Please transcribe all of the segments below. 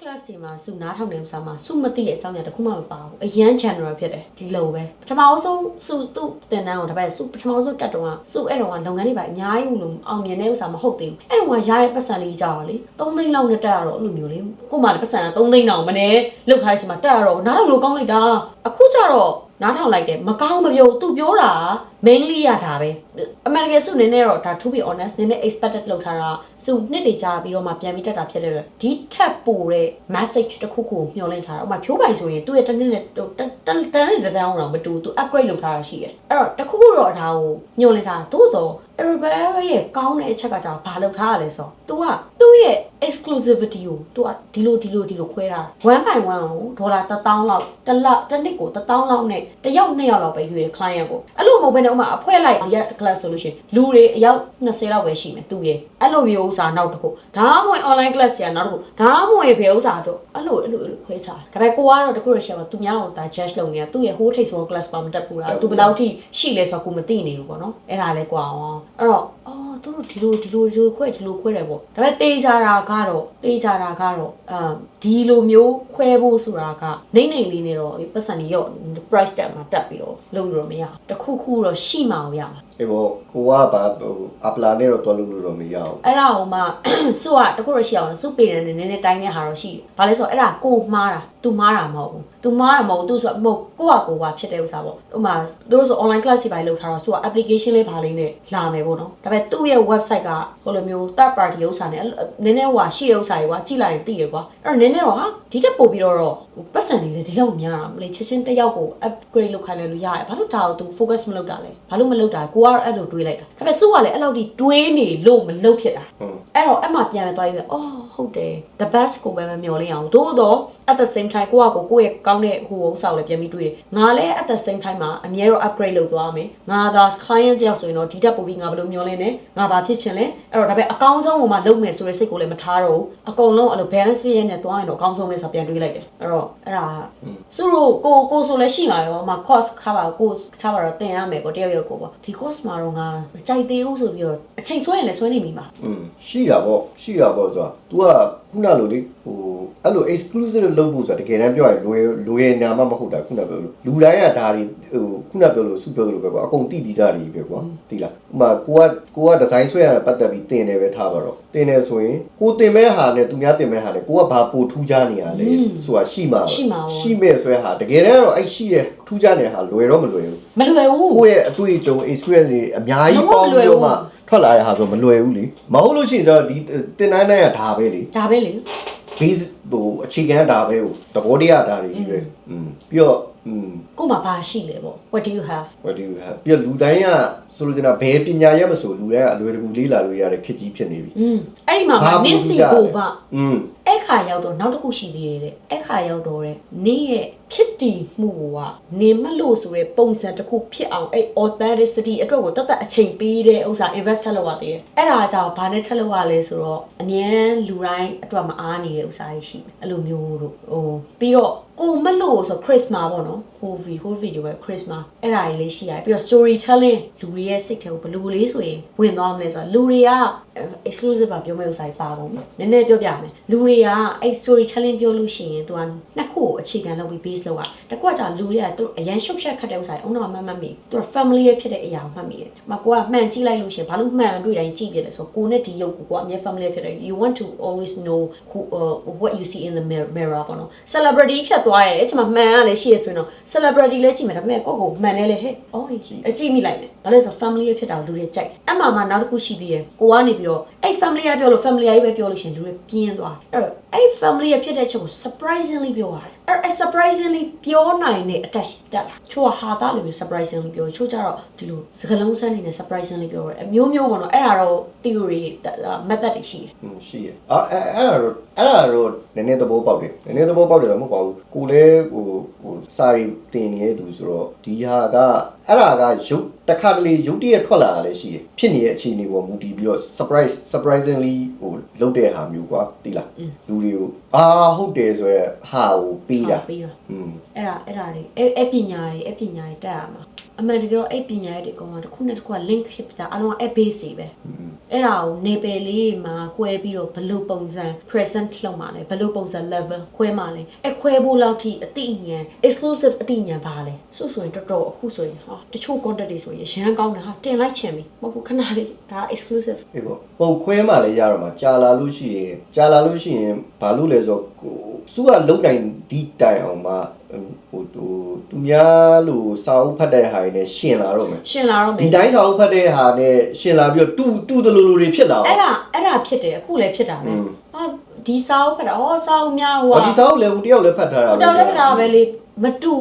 class တွေမှာစုနားထောင်နေဥစားမှာစုမသိတဲ့အကြောင်းအရာတစ်ခုမှမပါဘူးအရန် general ဖြစ်တယ်ဒီလိုပဲပထမအဆုံးစုသူ့တင်တန်းကိုတပည့်စုပထမအဆုံးတက်တော့ကစုအဲ့တော့ကလုပ်ငန်းတွေပါအများကြီးလို့အောင်မြင်တဲ့ဥစားမဟုတ်သေးဘူးအဲ့တော့ကရတဲ့ပတ်စံလေးကြောက်လေ3သိန်းလောက်နဲ့တက်ရတော့အဲ့လိုမျိုးလေကို့မှလည်းပတ်စံက3သိန်းလောက်မနေလောက်ထားတဲ့အချိန်မှာတက်ရတော့နားထောင်လို့ကောင်းလိုက်တာအခုကျတော့နားထောင်လိုက်တယ်မကောင်းမပြောသူပြောတာ mainly ရတာပဲ American စုနည်းနည်းတော့ဒါ to be honest နည်းနည်း expected လောက်ထားတာစုနှစ်တွေကြာပြီးတော့မှပြန်ပြီးတက်တာဖြစ်တဲ့အတွက်ဒီထက်ပိုတဲ့ message တစ်ခုခုကိုမျှော်လင့်ထားတာဥပမာဖြိုးပိုင်ဆိုရင်သူ့ရဲ့တစ်နှစ်နဲ့တတတန်းနဲ့တန်းအောင်တော့မတူသူ upgrade လုပ်ထားတာရှိတယ်အဲ့တော့တစ်ခုခုတော့ဒါကိုမျှော်လင့်ထားတာသို့တော့ Arabelle ရဲ့ကောင်းတဲ့အချက်ကကြာဘာလုပ်ထားရလဲဆိုတော့ तू ကသူ့ရဲ့ exclusivity ကို तू ကဒီလိုဒီလိုဒီလိုခွဲထားတာ1 by 1ကိုဒေါ်လာ1000လောက်တစ်လတစ်နှစ်ကို1000လောက်နဲ့တစ်ယောက်နှစ်ယောက်လောက်ပဲယူရ client ကိုအဲ့လိုမဟုတ်ဘဲနဲ့ဥပမာအဖွဲလိုက်ဒီက class ဆိုလို့ရှိရင်လူတွေအယောက်20လောက်ပဲရှိမယ်သူရဲ့အဲ့လိုမျိုးဥစားနောက်တစ်ခုဒါမှမဟုတ် online class ဆရာနောက်တစ်ခုဒါမှမဟုတ်ဘယ်ဥစားတော့အဲ့လိုအဲ့လိုအဲ့လိုခွဲချတာဒါပေမဲ့ကိုကတော့တခုရရှာပါသူများတော့ဒါ judge လုပ်နေတာသူ့ရဲ့ whole ထိပ်ဆုံး class ပါမတက်ဘူးလားသူဘယ်လောက်ထိရှိလဲဆိုတော့ကိုမသိနေဘူးပေါ့နော်အဲ့ဒါလဲကွာအောင်အဲ့တော့အော်သူတို့ဒီလိုဒီလိုဒီလိုခွဲဒီလိုခွဲတယ်ပေါ့ဒါပေမဲ့တေးကြတာကတော့တေးကြတာကတော့အမ်ဒီလိုမျိုးခွဲဖို့ဆိုတာကနေနေလေးနေတော့ပတ်စံကြီးရော့ price tag မှာတက်ပြီးတော့လုပ်လို့တော့မရဘူးတစ်ခုခုတော့ရှိမှအောင်ရမှာ အေးပေါ့ကိုကဘာဟိုအပလာနဲ့တော့တွားလို့လို့တော့မရအောင် အဲ့ဒါဟိုမှစုကတခုတော့ရှိအောင်စုပေတယ်နည်းနည်းတိုင်းတဲ့ဟာတော့ရှိတယ်။ဘာလဲဆိုတော့အဲ့ဒါကိုမှားတာ။ तू မှားတာမဟုတ်ဘူး။ तू မှားတာမဟုတ်ဘူး။ तू ဆိုတော့မဟုတ်ကိုကကိုကဖြစ်တဲ့ဥစ္စာပေါ့။ဥပမာတို့ဆို online class တွေပါလောက်ထားတော့စုက application လေးပါလေးနဲ့လာမယ်ပေါ့နော်။ဒါပေမဲ့သူ့ရဲ့ website ကဟိုလိုမျိုး third party ဥစ္စာနဲ့နည်းနည်းဟိုရှိတဲ့ဥစ္စာတွေကွာကြည့်လိုက်ရင်သိရကွာ။အဲ့တော့နည်းနည်းတော့ဟာဒီတက်ပို့ပြီးတော့ပတ်စံလေးလေဒီလောက်များတာမလေးချက်ချင်းတစ်ယောက်ကို upgrade လုပ်ခိုင်းလဲလို့ရတယ်။ဘာလို့ဒါကို तू focus မလုပ်တာလဲ။ ဘာလို့မလုပ်တာကိုကတော့အဲ့လိုတွေးလိုက်တာ။ဒါပေမဲ့စုကလည်းအဲ့လောက်ထိတွေးနေလို့မလုပ်ဖြစ်တာ။ဟုတ်အဲ့တော့အဲ့မှာပြန်ပဲသွားပြီးပဲအော်ဟုတ်တယ် the best ကိုပဲမမျှော်လင့်အောင်သို့တော့ at the same time ကိုကကိုကိုယ့်ရဲ့ကောင်းတဲ့ဟိုဥစ္စာကိုလည်းပြန်ပြီးတွေးတယ်ငါလည်း at the same time မှာအမြဲတော့ upgrade လုပ်သွားမယ်ငါသာ client တယောက်ဆိုရင်တော့ဒီတက်ပို့ပြီးငါဘယ်လိုမျှော်လင့်နေငါဘာဖြစ်ချင်လဲအဲ့တော့ဒါပေမဲ့အကောင်းဆုံးဟိုမှာလုပ်မယ်ဆိုတဲ့စိတ်ကိုလည်းမထားတော့ဘူးအကုန်လုံးအဲ့လို balance ပြည့်နဲ့သွားရင်တော့အကောင်းဆုံးပဲဆိုပြန်တွေးလိုက်တယ်အဲ့တော့အဲ့ဒါသူတို့ကိုကိုဆိုလည်းရှိမှာရောအမ course ခါပါကိုချပါတော့တင်ရမယ်ပေါ့တယောက်ယောက်ကိုပေါ့ဒီ course မှာတော့ငါမကြိုက်သေးဘူးဆိုပြီးတော့အချိန်ဆွဲရင်လည်းဆွဲနေမိမှာ อืมရှိတာပေါ့ရှိတာပေါ့ဆိုတော့ तू ကခုနလိုလေဟိုအဲ့လို exclusive လုပ်ဖို့ဆိုတာတကယ်တမ်းပြောရရင်လွယ်လွယ်နာမမဟုတ်တာခုနပြောလို့လူတိုင်းကဒါတွေဟိုခုနပြောလို့စုပြောလို့ပဲကွာအကုန်တိပြီးသားတွေပဲကွာတိလားဥပမာကိုကကိုကဒီဇိုင်းဆွဲရတာပတ်သက်ပြီးတင်တယ်ပဲထားပါတော့တင်တယ်ဆိုရင်ကိုတင်မဲ့ဟာနဲ့သူများတင်မဲ့ဟာနဲ့ကိုကဘာပိုထူးခြားနေရလဲဆိုတာရှိမှာပဲ ရှိမှာပေါ့ ရှိမဲ့ဆွဲဟာတကယ်တမ်းကတော့အဲ့ရှိရဲ့ထူးခြားနေတဲ့ဟာလွယ်တော့မလွယ်ဘူး မလွယ်ဘူး ကိုယ့်ရဲ့အတွေ့အကြုံ experience တွေအများကြီးပေါင်းပြီးတော့မှထွက်လာတဲ့ဟာဆိုမလွယ်ဘူးလေမဟုတ်လို့ရှိရင်ကျတော့ဒီတင်တိုင်းတိုင်းကဒါပဲလေ ဒါပဲလေ base ဟိုအခြေခံဒါပဲဟိုသဘောတရားဒါတွေကြီးပဲอืมပြီးတော့อืม ကို့မှာဘာရှိလဲပေါ့ what do you have what do you have ပြီးတော့လူတိုင်းကဆိုလို့ကျင်တာဘယ်ပညာရမဆိုလူတိုင်းကအလွယ်တကူလေးလာလို့ရတဲ့ခေတ်ကြီးဖြစ်နေပြီ อืมအဲ့ဒီမှာ ဘာ မ ပူ နင်းစီ ကြလဲ ကိုပါ อืม အဲ့ခါရောက်တော့နောက်တစ်ခုရှိသေးတယ်တဲ့အဲ့ခါရောက်တော့တဲ့နင်းရဲ့ ဖြစ်တည်မှုကနေမလို့ဆိုတဲ့ပုံစံတစ်ခုဖြစ်အောင်အဲ့ authenticity အတွက်ကိုတတ်တတ်အချိန်ပေးတဲ့ဥစ္စာ invest ထက်လောက်ရသေးတယ်အဲ့ဒါကြောင့်ဘာနဲ့ထက်လောက်ရလဲဆိုတော့အများရန်လူတိုင်းအတွက်မအားနေတဲ့ဥစ္စာတွေရှိတယ်အဲ့လိုမျိုးတို့ဟိုပြီးတော့ကိုမလို့ဆို Christmas ပေါ့နော်ဟိုဗီဟိုဗီဒီယိုပဲ Christmas အဲ့ဒါကြီးလေးရှိရတယ်ပြီးတော့ storytelling လူတွေရဲ့စိတ်ထဲကိုဘယ်လိုလေးဆိုရင်ဝင်သွားမလဲဆိုတော့လူတွေက exclusive ပါပြောမယ့်ဥစ္စာကြီးပါကုန်ပြီနည်းနည်းပြောပြမယ်လူတွေကအဲ့ storytelling ပြောလို့ရှိရင်သူကနှစ်ခုကိုအခြေခံလုပ်ပြီး base လုပ်ရတကွကကြာလူတွေကသူအရန်ရှုပ်ရှက်ခတ်တဲ့ဥစ္စာကြီးအုံတော့မှတ်မှတ်မိသူက family ရဲ့ဖြစ်တဲ့အရာကိုမှတ်မိတယ်။မကိုကမှန်ကြည့်လိုက်လို့ရှိရင်ဘာလို့မှန်တွေ့တိုင်းကြည့်ပြလဲဆိုတော့ကိုနဲ့ဒီရုပ်ကိုကိုကအမြဲ family ဖြစ်တယ် you want to always know who uh, what you see in the mirror mirror ပေါ့နော် celebrity ဖြတ်သွားရဲ့အဲ့ချိန်မှာမှန်ရလဲရှိရဆိုရင်တော့ celebrity လဲကြည့်မယ်ဒါပေမဲ့ကိုယ့်ကိုမှန်တယ်လေဟဲ့အော်အကြည့်မိလိုက်မယ်ဘာလဲဆိုတော့ family ရဲ့ဖြစ်တာကိုလူတွေကြိုက်အဲ့မှာမှနောက်တစ်ခုရှိသေးတယ်ကိုကနေပြီးတော့အဲ့ family ကပြောလို့ family ကြီးပဲပြောလို့ရှိရင်လူတွေပြင်းသွားအဲ့တော့အဲ့ family ရဲ့ဖြစ်တဲ့ချက်ကို surprisingly ပြောရတယ် အဲ့အဲ့ surprisingly ပြောနိုင်တဲ့ attach တက်လာချို့ကဟာသားလိုမျိုး surprisingly ပြောချို့ကြတော့ဒီလိုစကားလုံးစမ်းနေနဲ့ surprisingly ပြောရတယ်အမျိုးမျိုးပေါ့နော်အဲ့ဒါတော့ theory method တွေရှိတယ်อืมရှိရအာအဲ့အဲ့ဒါတော့အဲ့ဒါတော့နည်းနည်းသဘောပေါက်တယ်နည်းနည်းသဘောပေါက်တယ်တော့မဟုတ်ပါဘူးကိုလည်းဟိုဟိုစာရီတင်နေတဲ့သူဆိုတော့ဒီဟာကအဲ့ဒါကရုပ်တစ်ခါတလေရုပ်တရက်ထွက်လာတာလည်းရှိတယ်ဖြစ်နေတဲ့အခြေအနေပေါ်မူတည်ပြီးတော့ surprise surprisingly ဟိုလုပ်တဲ့ဟာမျိုးကွာတိလားလူတွေကို အာဟုတ်တယ်ဆိုရဟာကိုပြီးတာပြီးတော့อืมအဲ့ဒါအဲ့ဒါတွေအဲ့အဲ့ပညာတွေအဲ့ပညာတွေတက်ရမှာအမှန်တကယ်တော့အဲ့ပညာရေးတွေအကုန်လုံးတစ်ခုနဲ့တစ်ခုက link ဖြစ်ပြီးသားအလုံးက app base တွေပဲ အဲ့ဒါကိုနေပယ်လေးမှာကွဲပြီးတော့ဘယ်လိုပုံစံ present လုပ်မှာလဲဘယ်လိုပုံစံ level ခွဲမှာလဲအဲ့ခွဲဖို့လောက်ထိအတိအဉာဏ် exclusive အတိအဉာဏ်ပါလဲဆိုဆိုရင်တော်တော်အခုဆိုရင်ဟာတချို့ content တွေဆိုရင်ရမ်းကောင်းတယ်ဟာတင်လိုက်ချင်ပြီမဟုတ်ဘူးခဏလေးဒါ exclusive အေးပေါ့ပုံခွဲမှလည်းရတော့မှာကြာလာလို့ရှိရင်ကြာလာလို့ရှိရင်ဘာလို့လဲဆိုတော့ ကိုစုကလုံနိုင်ဒီတိုင်အောင်မှဟိုဟိုသူများလို့စာအုပ်ဖတ်တဲ့ဟာတွေနဲ့ရှင်လာတော့မယ်ရှင်လာတော့မယ်ဒီတိုင်းစာအုပ်ဖတ်တဲ့ဟာနဲ့ရှင်လာပြီးတော့တူတူတလူလူတွေဖြစ်လာအောင်အဲ့ဒါအဲ့ဒါဖြစ်တယ်အခုလည်းဖြစ်တာပဲอืมဟာဒီစာအုပ်ဖတ်တာဩစာအုပ်များဟိုဟောဒီစာအုပ်လည်းဟိုတယောက်လည်းဖတ်ထားတာဟိုတောင်လည်းဖတ်တာပဲလေ မတူ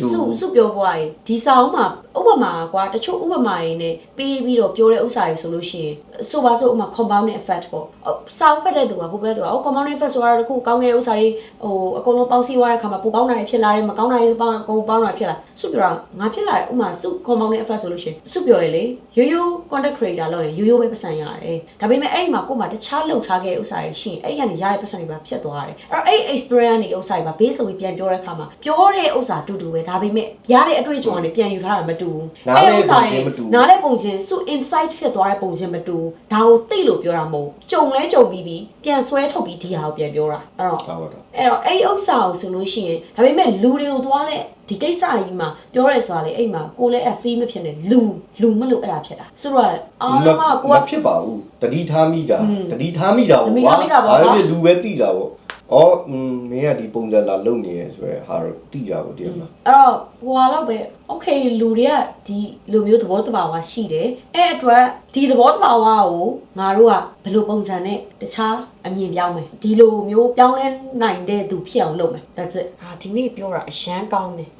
တူဘူးစုစုပြောပွားရေဒီစာအုပ်မှာဥပမာကွာတချို့ဥပမာတွေနဲ့ပြီးပြီးတော့ပြောတဲ့ဥစ္စာတွေဆိုလို့ရှိရင်ဆိုပါဆိုဥပမာ compounding effect ပေါ့အော်စာအုပ်ဖတ်တဲ့သူကဟိုဘက်သူကအော် compounding effect ဆိုတာတခုကောင်းတဲ့ဥစ္စာတွေဟိုအကုန်လုံးပေါင်းစည်းသွားတဲ့ခါမှာပိုကောင်းတာတွေဖြစ်လာတယ်မကောင်းတာတွေပေါင်းအကုန်ပေါင်းတာဖြစ်လာစုပြောတာငါဖြစ်လာတယ်ဥပမာစု compounding effect ဆိုလို့ရှိရင်စုပြောရလေရိုးရိုး content creator လုပ်ရင်ရိုးရိုးပဲပတ်စံရတယ်ဒါပေမဲ့အဲ့ဒီမှာကိုယ်မှာတခြားလှုပ်ထားခဲ့တဲ့ဥစ္စာတွေရှိရင်အဲ့ဒီကနေရတဲ့ပတ်စံတွေပါဖြစ်သွားတယ်အဲ့တော့အဲ့ experience တွေဥစ္စာတွေပါ base လုပ်ပြီးပြန်ပြောတဲ့ခါမှာပြောတဲ့ဥစ္စာတူတူပဲဒါပေမဲ့ရတဲ့အတွေ့အကြုံကနေပြန်ယူထားတာမတူဘူးနားလေအဲ့ဥစ္စာပုံချင်းမတူဘူးနားလဲပုံချင်းစု insight ဖြစ်သွားတဲ့ပုံချင်းမတူဘူးဒါကိုသိလို့ပြောတာမဟုတ်ဘူးကြုံလဲကြုံပြီးပြီးပြန်ဆွဲထုတ်ပြီးဒီဟာကိုပြန်ပြောတာအဲ့တော့ဟုတ်ပါတော့အဲ့တော့အဲ့ဒီဥစ္စာကိုဆိုလို့ရှိရင်ဒါပေမဲ့လူတွေကိုသွားလဲဒီကိစ္စကြီးမှာပြောရဲဆိုတာလေအဲ့မှာကိုလည်းအဖီးမဖြစ်နဲ့လူလူမလို့အဲ့ဒါဖြစ်တာဆိုတော့အားလုံးကကိုမကဖြစ်ပါဘူးတတိထားမိတာอืมတတိထားမိတာတတိပေါ့ထားမိတာပေါ့ဘာကွာဖြစ်လူပဲတိတာပေါ့ အော်อืมမင်းကဒီပုံစံလာလုံနေရဆိုရယ်ဟာတော့တိတာပေါ့တည်မလားအဲ့တော့ဟိုဟာတော့ပဲ okay လူတွေကဒီလူမျိုးသဘောတဘာဝရှိတယ်အဲ့အတွက်ဒီသဘောတဘာဝကိုငါတို့ကဘယ်လိုပုံစံနဲ့တခြားအမြင်ပြောင်းမယ်ဒီလိုမျိုးပြောင်းလဲနိုင်တဲ့သူဖြစ်အောင်လုပ်မယ် that's it ဟာဒီနေ့ပြောတာအရန်ကောင်းတယ်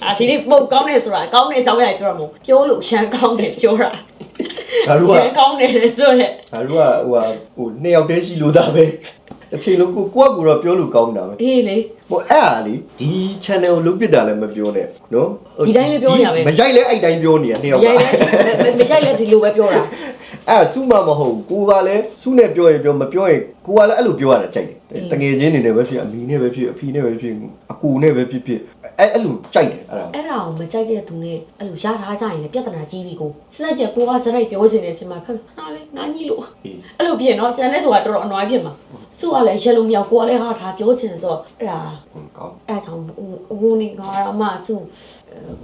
ဟာဒီနေ့ပုံကောင်းတယ်ဆိုတာကောင်းတဲ့အကြောင်းအရာတွေပြောတာမဟုတ်ဘူးပြောလို့အရန်ကောင်းတယ်ပြောတာငါတို့ကရန်ကောင်းတယ်ဆိုရက်ငါတို့ကဟိုဟာဟိုနှစ်ယောက်တည်းရှိလို့ဒါပဲ တစ်ချိန်လုံးကိုကိုကကိုတော့ပြောလို့ကောင်းတာပဲအေးလေဟိုအဲ့ဟာလေဒီ channel ကိုလုပ်ပြတာလည်းမပြောနဲ့နော်ဒီတိုင်းလည်းပြောနေရပဲမရိုက်လဲအဲ့တိုင်းပြောနေရနှစ်ယောက်ကရိုက်လဲမရိုက်လဲဒီလိုပဲပြောတာအဲ့စုမမဟုတ်ဘူးကိုကလည်းစုနဲ့ပြောရင်ပြောမပြောရင်ကိုကလည်းအဲ့လိုပြောရတာကြိုက်တယ် တငယ်ချင်းနေနဲ့ပဲဖြစ်အမီနဲ့ပဲဖြစ်အဖီနဲ့ပဲဖြစ်အကူနဲ့ပဲဖြစ်ဖြစ်အဲ့အဲ့လိုကြိုက်တယ်အဲ့ဒါအဲ့ဒါကိုမကြိုက်တဲ့သူနဲ့အဲ့လိုရထားကြရင်လည်းပြဿနာကြီးပြီကိုစဉ်းစားချက်ကိုကစရိုက်ပြောချင်တဲ့အချိန်မှာဖက်ဟာလေနားကြီးလို့အေးအဲ့လိုဖြစ်နော်ကျန်တဲ့သူကတော်တော်အနွားဖြစ်မှာစုကလည်းရက်လုံးမြောက်ကိုကလည်းဟာဒါပြောချင်ဆိုတော့အဲ့ဒါဟုတ်ကောင်းအဲ့ဒါကြောင့်ဟိုနေငါအမစု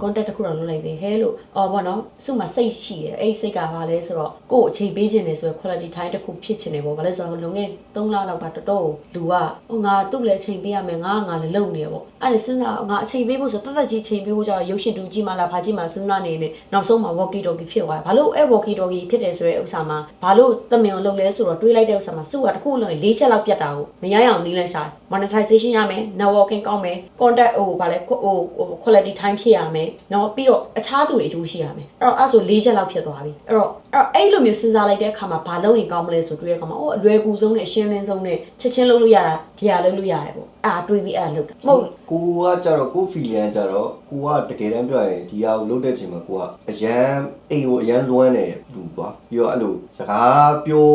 contact တစ်ခုတော့လုပ်လိုက်တယ်ဟဲလို့အော်ဘောနော်စုမှာစိတ်ရှိတယ်အဲ့ဒီစိတ်ကဘာလဲဆိုတော့ကို့အချိန်ပေးခြင်းတယ်ဆိုရယ် quality time တစ်ခုဖြစ်ချင်တယ်ပေါ့ဘာလဲဆိုတော့လုံခဲ့3လလောက်ကတော်တော်လူကဟိုငါသူ့လည်းအချိန်ပေးရမယ်ငါကငါလည်းလုံနေရပေါ့အဲ့ဒါစဉ်းစားငါအချိန်ပေးဖို့ဆိုတသက်ကြီးချိန်ပေးဖို့ကြောင့်ရုပ်ရှင်တူကြည့်မှလားဘာကြည့်မှစဉ်းစားနေနေနောက်ဆုံးမှာ walkie talkie ဖြစ်သွားတယ်ဘာလို့အဲ့ walkie talkie ဖြစ်တယ်ဆိုတဲ့ဥစ္စာမှာဘာလို့တမင်ကိုလုပ်လဲဆိုတော့တွေးလိုက်တဲ့ဥစ္စာမှာစုကတစ်ခုလုံး၄ချက်လောက်ပြတ်တာကိုမရရအောင်နီးလန်းရှာတယ် monetization ရမယ် networking ကောင်းမယ် contact ဟိုဗာလဲဟိုဟို quality time ဖြစ်ရမယ်เนาะပြီးတော့အခြားသူတွေအကျိုးရှိရမယ်အဲ့တော့အဲ့ဆို၄ချက်လောက်ဖြစ်သွားပြီအဲ့တော့အဲ့တော့အဲ့လိုမျိုးစဉ်းစားလိုက်တဲ့အခါမှာဘာလုပ်ရင်ကောင်းမလဲဆိုတွေးတဲ့အခါမှာအော်အလွယ်ကူဆုံးနဲ့အရှင်းလင်းဆုံးနဲ့ချက်ချင်းလုပ်လို့ရတာဒီဟာလုပ်လို့ရတယ်ပေါ့အဲ့ဒါတွေးပြီးအဲ့ဒါလုပ်တာမဟုတ် ကိုကကြတော့ကိုဖီလန်ကြတော့ကိုကတကယ်တမ်းပြောရင်ဒီဟာကိုလုပ်တဲ့ချိန်မှာကိုကအရန်အိမ်ကိုအရန်လွမ်းနေလူကွာပြီးတော့အဲ့လိုစကားပြော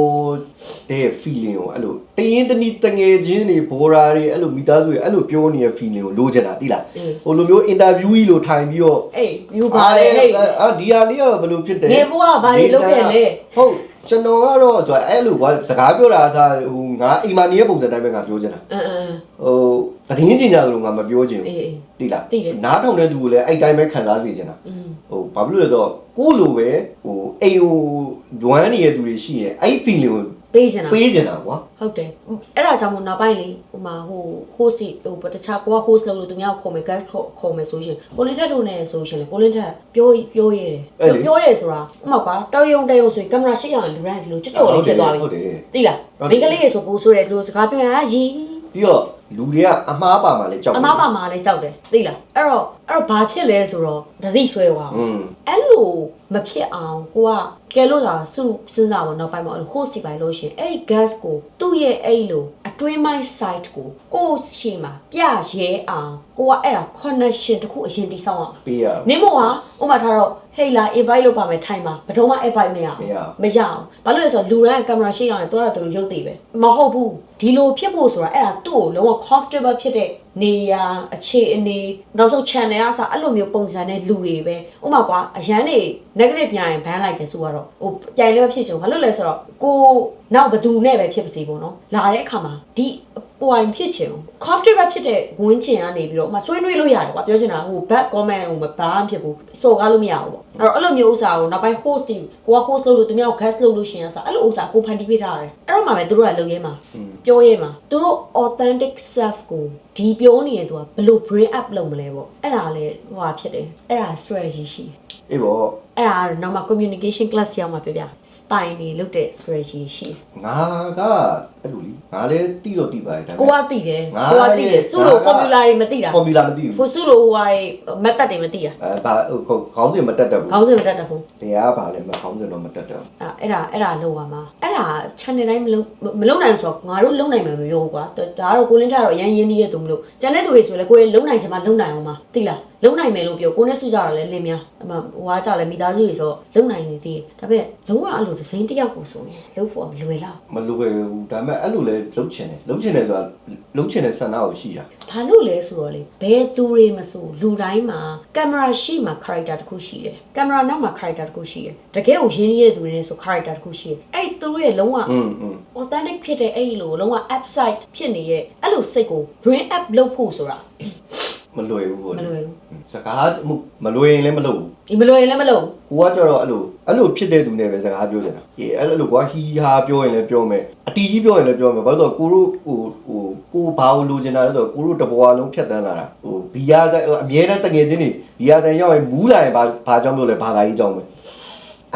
တဲ့ feeling ကိုအဲ့လိုတရင်တနည်းတငယ်ချင်းတွေဘောရာ တွေအဲ့လိုမိသားစုတွေအဲ့လိုပြောနေတဲ့ feeling ကိုလိုချင်တာတိလားအေးဟိုလိုမျိုး interview ကြီးလိုထိုင်ပြီးတော့အေး view ပါလေဟေးအာဒီဟာလေးကဘယ်လိုဖြစ်တယ်ငယ်ဘွားကဘာတွေလုပ်ခဲ့လဲဟုတ်ကျွန်တော်ကတော့ဆိုတော့အဲ့လိုကွာစကားပြောတာအစားဟိုငါအိမ်မှာနေတဲ့ပုံစံတိုင်းပဲငါပြောချင်တာအင်းအင်းဟိုသတင်းကျင်ကြလို့ငါမပြောချင်ဘူးအေးအေးတိလားသိတယ်နားထောင်တဲ့သူကိုလည်းအဲ့တိုင်းပဲခံစားစေချင်တာอืมဟိုဘာဖြစ်လို့လဲဆိုတော့ကိုယ့်လိုပဲဟိုအိမ်ကိုဒွမ်းနေတဲ့သူတွေရှိရင်အဲ့ feeling ကို ပေးချင်တာပေးချင်တာကွာဟုတ်တယ်အဲ့ဒါကြောင့်မို့နောက်ပိုင်းလေဟိုမှာဟို host ဟိုတခြားကိုက host လုပ်လို့သူများကိုခေါ်မယ် guest ခေါ်ခေါ်မယ်ဆိုရှင်ကိုလင်းထက်တို့နဲ့ဆိုရှင်လေကိုလင်းထက်ပြောပြောရဲတယ်ပြောရဲဆိုတာဥမာကွာတော်ရုံတရုံဆိုရင်ကင်မရာရှေ့ရအောင်လူတိုင်းဒီလိုကြွကြော်လေးဖြစ်သွားပြီဟုတ်တယ်သိလားမိန်းကလေးရေဆိုပိုးဆိုးတယ်ဒီလိုစကားပြောရင်အာရီပြီးတော့ လူတွေကအမှားပါမှလည်းကြောက်အမားပါမာလည်းကြောက်တယ်သိလားအဲ့တော့အဲ့တော့ဘာဖြစ်လဲဆိုတော့တသိဆွဲသွားอืมအဲ့လိုမဖြစ်အောင်ကိုကကဲလို့သာစုစဉ်းစားပါတော့ပိုင်းမှာအဲ့လို host တွေပိုင်းလို့ရှရင်အဲ့ဒီ gas ကိုသူ့ရဲ့အဲ့လိုအတွင်းပိုင်း site ကိုကိုယ့်ရှေ့မှာပြရဲအောင်ကိုကအဲ့ဒါ connection တစ်ခုအရင်တိစောက်အောင်ပေးရနင်းမို့ဟာဥပမာထားတော့ hey လာ invite လုပ်ပါမယ်ထိုင်ပါဘယ်တော့မှ invite မရအောင်မရအောင်မရအောင်ဘာလို့လဲဆိုတော့လူတိုင်းကင်မရာရှိရအောင်တော်တော်တော်ရုပ်သေးပဲမဟုတ်ဘူး ဒီလိုဖြစ်ဖို့ဆိုတာအဲ့ဒါသူ့ကိုလုံးဝ comfortable ဖြစ်တဲ့ နေရာအခြေအနေနောက်ဆုံး channel အစားအဲ့လိုမျိုးပုံစံနဲ့လူတွေပဲဥပမာကွာအရန်နေ negative ညာရင် ban လိုက်တယ်ဆိုတော့ဟိုကြိုင်လည်းမဖြစ်ချင်ဘူးဘာလို့လဲဆိုတော့ကိုနောက်ဘယ်သူနဲ့ပဲဖြစ်ပါစေပေါ့နော်လာတဲ့အခါမှာဒီပွိုင်ဖြစ်ချင်ဘူး comfortable ဖြစ်တဲ့ဝင်းချင်ကနေပြီးတော့ဥပမာဆွေးနွေးလို့ရတယ်ကွာပြောချင်တာဟို bad comment ဟိုဘာမှဖြစ်ဘူးစော်ကားလို့မရဘူးပေါ့အဲ့တော့အဲ့လိုမျိုးဥစ္စာကိုနောက်ပိုင်း host တီကိုက host လုပ်လို့သူများကို guest လုပ်လို့ရှိရင်ဆိုအဲ့လိုဥစ္စာကိုဖန်တီးပေးထားရတယ်အဲ့တော့မှပဲသူတို့ကလုပ်ရဲမှာပြောရဲမှာသူတို့ authentic self ကိုဒီပြောနေရသူကဘယ်လို bring up လုပ်မလဲပေါ့အဲ့ဒါလေဟိုဟာဖြစ်တယ်အဲ့ဒါ strategy ရှိတယ်အေးပေါ့ အဲ့ဒါကတော့နောက်မှ communication class ရောက်မှာပြပြ spy နေလုပ်တဲ့ strategy ရှိတယ်ငါကအဲ့လိုလीငါလည်းတိတော့တိပါတယ်ဒါကိုကသိတယ်ကိုကသိတယ်စုလို့ formula တွေမသိတာဖော်မူလာမသိဘူးဖို့စုလို့ဟိုဟာတွေ method တွေမသိတာအဲဘာဟိုခေါင်းစဉ်မတက်တတ်ဘူးခေါင်းစဉ်မတတ်တတ်ဘူးတရားဘာလဲမခေါင်းစဉ်တော့မတက်တတ်ဘူးအဲ့အဲ့ဒါအဲ့ဒါလုပ်ရမှာအဲ့ဒါ channel တိုင်းမလုပ်မလုပ်နိုင်ဘူးဆိုတော့ငါတို့လုပ်နိုင်မှာမပြောဘူးကွာဒါကတော့ကိုလင်းကြတော့အရင်ရင်းနှီးရသူမလို့ကျန်တဲ့သူတွေဆိုလည်းကိုယ်လုံနိုင်ချင်မှလုံနိုင်အောင်ပါသိလားလုံနိုင်မယ်လို့ပြောကိုနဲ့စုကြတော့လည်းလင်းများအမဟိုကကြလည်းမိသားသားစုတွေဆိုလုံနိုင်နေသေးတယ်ဒါပေမဲ့လုံးဝအဲ့လိုဒဇိန်တစ်ယောက်ကိုဆိုရင်လုံဖို့မလွယ်တော့မလိုပဲဘူးဒါပေမဲ့အဲ့လိုလဲလုံးချင်တယ်လုံးချင်တယ်ဆိုတာလုံးချင်တဲ့ဆန္ဒကိုရှိရဘာလို့လဲဆိုတော့လေဘယ်သူတွေမဆိုလူတိုင်းမှာကင်မရာရှိမှာ character တစ်ခုရှိတယ်ကင်မရာနောက်မှာ character တစ်ခုရှိတယ်တကယ်ကိုရင်းနှီးတဲ့သူတွေနဲ့ဆို character တစ်ခုရှိတယ်အဲ့သူတို့ရဲ့လုံးဝ authentic ဖြစ်တဲ့အဲ့လိုလုံးဝ upside ဖြစ်နေရဲ့အဲ့လိုစိတ်ကို bring up လုပ်ဖို့ဆိုတာ မလွယ်ဘူးပေါ့မလွယ်ဘူးစကားမလွယ်ရင်လည်းမလုပ်ဘူးဒီမလွယ်ရင်လည်းမလုပ်ကိုကကြတော့အဲ့လိုအဲ့လိုဖြစ်တဲ့သူနဲ့ပဲစကားပြောနေတာအေးအဲ့လိုကွာဟီဟာပြောရင်လည်းပြောမယ်အတီးကြီးပြောရင်လည်းပြောမယ်ဘာလို့လဲဆိုတော့ကိုတို့ဟိုဟိုကိုဘာလို့လိုချင်တာလဲဆိုတော့ကိုတို့တဘွားလုံးဖြတ်တန်းလာတာဟိုဘီယာဆိုင်အမြဲတမ်းတငယ်ချင်းတွေဘီယာဆိုင်ရောက်ရင်မူးလာရင်ဘာဘာကြောင့်ပြောလဲဘာသာကြီးကြောင့်ပဲ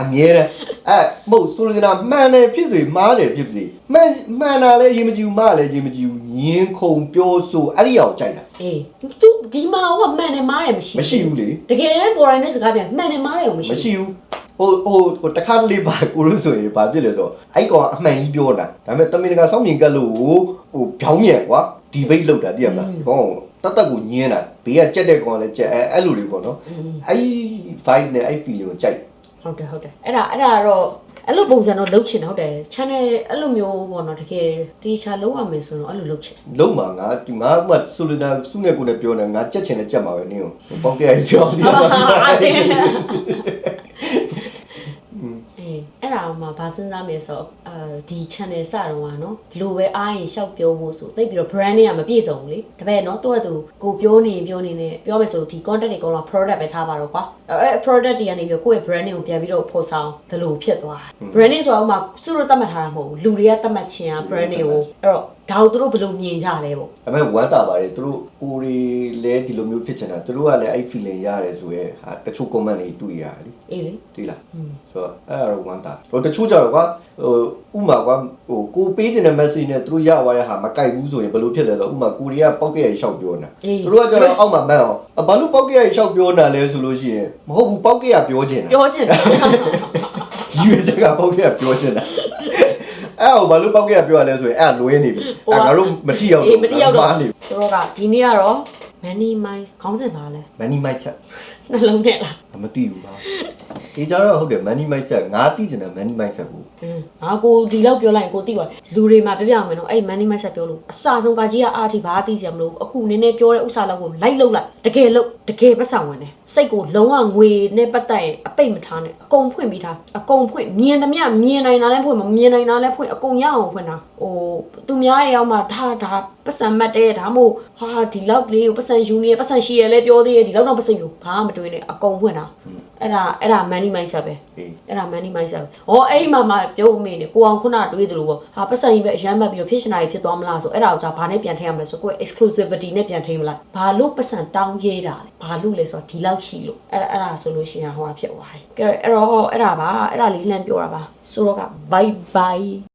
အမြဲတမ်းအဲ့မဟုတ်ဆိုလိုချင်တာမှန်တယ်ဖြစ်စေမှားတယ်ဖြစ်စေမှန်မှန်တာလည်းအရင်မကြည့်ဘူးမှားလည်းအရင်မကြည့်ဘူးညင်းခုန်ပြောဆိုအဲ့ဒီအောင်ကြိုက်တာ အေး तू ဒီမှာဟိုကမှန်တယ်မားတယ်မရှိ မရှိဘူးလေ တကယ်တမ်းပေါ်တိုင်းတဲ့စကားပြန်မှန်တယ်မားတယ်ကိုမရှိ မရှိဘူးဟိုဟိုဟိုတခါတလေပါကိုလို့ဆိုရင်ဘာဖြစ်လဲဆိုတော့အဲ့ကောင်ကအမှန်ကြီးပြောတာဒါပေမဲ့တမင်တကာစောင့်မြင်ကတ်လို့ဟိုဟိုဖြောင်းမြန်ကွာဒီဘိတ်လောက်တာသိရမလားဘောတတ်တတ်ကိုညင်းတာဘေးကကြက်တဲ့ကောင်လည်းကြက်အဲအဲ့လိုတွေပေါ့နော် อืม အဲ့ vibe နဲ့အဲ့ feeling ကိုကြိုက် ဟုတ်တယ်ဟုတ်တယ်အဲ့ဒါအဲ့ဒါကတော့အဲ့လိုပုံစံတော့လုပ်ချင်တယ်ဟုတ်တယ် channel အဲ့လိုမျိုးပေါ့နော်တကယ်တေချာလုပ်ရမယ်ဆိုတော့အဲ့လိုလုပ်ချင်တယ်လုံးမှာငါဒီငါမှဆိုလိုတာစုနဲ့ကိုနဲ့ပြောနေငါကြက်ချင်တယ်ကြက်မှာပဲနင်းကိုပေါက်ကြရပြောဒီမှာ အေးအဲ့ဒါမှဘာစဉ်းစားမလဲဆိုတော့အဲဒီ channel စတော့ကနော်ဒီလိုပဲအားရင်ရှောက်ပြောဖို့ဆိုသိပ်ပြီးတော့ branding ကမပြည့်စုံဘူးလေဒါပေမဲ့နော်သူကသူကိုပြောနေရင်ပြောနေနေပြောမယ်ဆိုဒီ content တွေအကုန်လုံး product ပဲထားပါတော့ကွာအဲ့ product တွေကနေပြီးတော့ကိုယ့်ရဲ့ branding ကိုပြန်ပြီးတော့ဖော်ဆောင်ဒီလိုဖြစ်သွားတယ် branding ဆိုတာဥမာစုလို့သတ်မှတ်ထားတာမဟုတ်ဘူးလူတွေကသတ်မှတ်ခြင်းอ่ะ branding ကိုအဲ့တော့ ဒါကိုသူတို့ဘယ်လိုမြင်ကြလဲပေါ့ဒါပေမဲ့ဝမ်းတာပါတယ်သူတို့ကိုရီလည်းဒီလိုမျိုးဖြစ်ချင်တာသူတို့ကလည်းအဲ့ feeling ရတယ်ဆိုရဲဟာတချို့ comment တွေတွေ့ရတယ်လीအေးလေသိလားဆိုတော့အဲ့ဒါတော့ဝမ်းတာဟိုတချို့ကြတော့ကွာဟိုဥမာကွာဟိုကိုပေးတဲ့ message နဲ့သူတို့ရသွားတဲ့ဟာမကြိုက်ဘူးဆိုရင်ဘယ်လိုဖြစ်လဲဆိုတော့ဥမာကိုရီးယားပောက်ကရရှောက်ပြောနေတာအေးသူတို့ကကြတော့အောက်မှာမတ်အောင်အဘာလို့ပောက်ကရရှောက်ပြောနေတာလဲဆိုလို့ရှိရင်မဟုတ်ဘူးပောက်ကရပြောချင်တာပြောချင်တယ်ယူရချက်ကပောက်ကရပြောချင်တာ အဲ့ဟိုဘာလို့ပောက်ကရပြောရလဲဆိုရင်အဲ့လွဲနေပြီအဲ့ငါတို့မထီရောက်အေးမတိရောက်တော့မားနေပြီသူတို့ကဒီနေ့ကတော့ money minds ခေါင်းစဉ်ပါလဲ money mindset နှလုံးနဲ့လားမသိဘူးပါဒီကြတော့ဟုတ်တယ် money mindset ငါသိချင်တယ် money mindset ကိုအင်းငါကိုဒီလောက်ပြောလိုက်ရင်ကိုသိပါတယ်လူတွေမှာပြပြအောင်မယ်နော်အဲ့ money mindset ပြောလို့အစဆုံးကကြီးကအားထိဘာသိစရာမလိုအခုနည်းနည်းပြောတဲ့ဥစ္စာလောက်ကိုလိုက်လောက်လိုက်တကယ်လို့တကယ်ပတ်ဆောင်ဝင်တယ်စိတ်ကိုလုံးဝငွေနဲ့ပတ်သက်ရင်အပိတ်မထားနဲ့အကုန်ဖွင့်ပြီးသားအကုန်ဖွင့်မြင်သမျှမြင်နိုင်တာလည်းဖွင့်မမြင်နိုင်တာလည်းဖွင့်အကုန်ရအောင်ဖွင့်တာဟိုသူများတွေရောက်မှဒါဒါပတ်စံမတ်တဲ့ဒါမို့ဟာဒီလောက်လေးကိုပတ်စံယူနေပတ်စံရှိရလဲပြောသေးတယ်ဒီလောက်တော့ပတ်စံယူဘာမှမတွေးနဲ့အကုန်ဖွင့်တာအဲ့ဒါအဲ့ဒါ money mindset ပဲအေးအဲ့ဒါ money mindset ပဲ။ဟောအဲ့ဒီမှာမှပြောဦးမေးနေကိုအောင်ခုနတွေးသလိုပေါ့။ဟာပတ်စံကြီးပဲအရမ်းမှတ်ပြီးတော့ဖြစ်ရှင်တာကြီးဖြစ်သွားမလားဆိုအဲ့ဒါကိုじゃဘာနဲ့ပြန်ထိရမလဲဆိုကိုယ် exclusivity နဲ့ပြန်ထိမလား။ဘာလို့ပတ်စံတောင်းရဲတာလဲ။ဘာလို့လဲဆိုတော့ဒီလောက်ရှိလို့အဲ့ဒါအဲ့ဒါဆိုလို့ရှိရင်ဟောဖြစ်သွားတယ်။ကဲအဲ့တော့အဲ့ဒါပါအဲ့ဒါလေးလှမ်းပြောတာပါ။ဆိုတော့က bye bye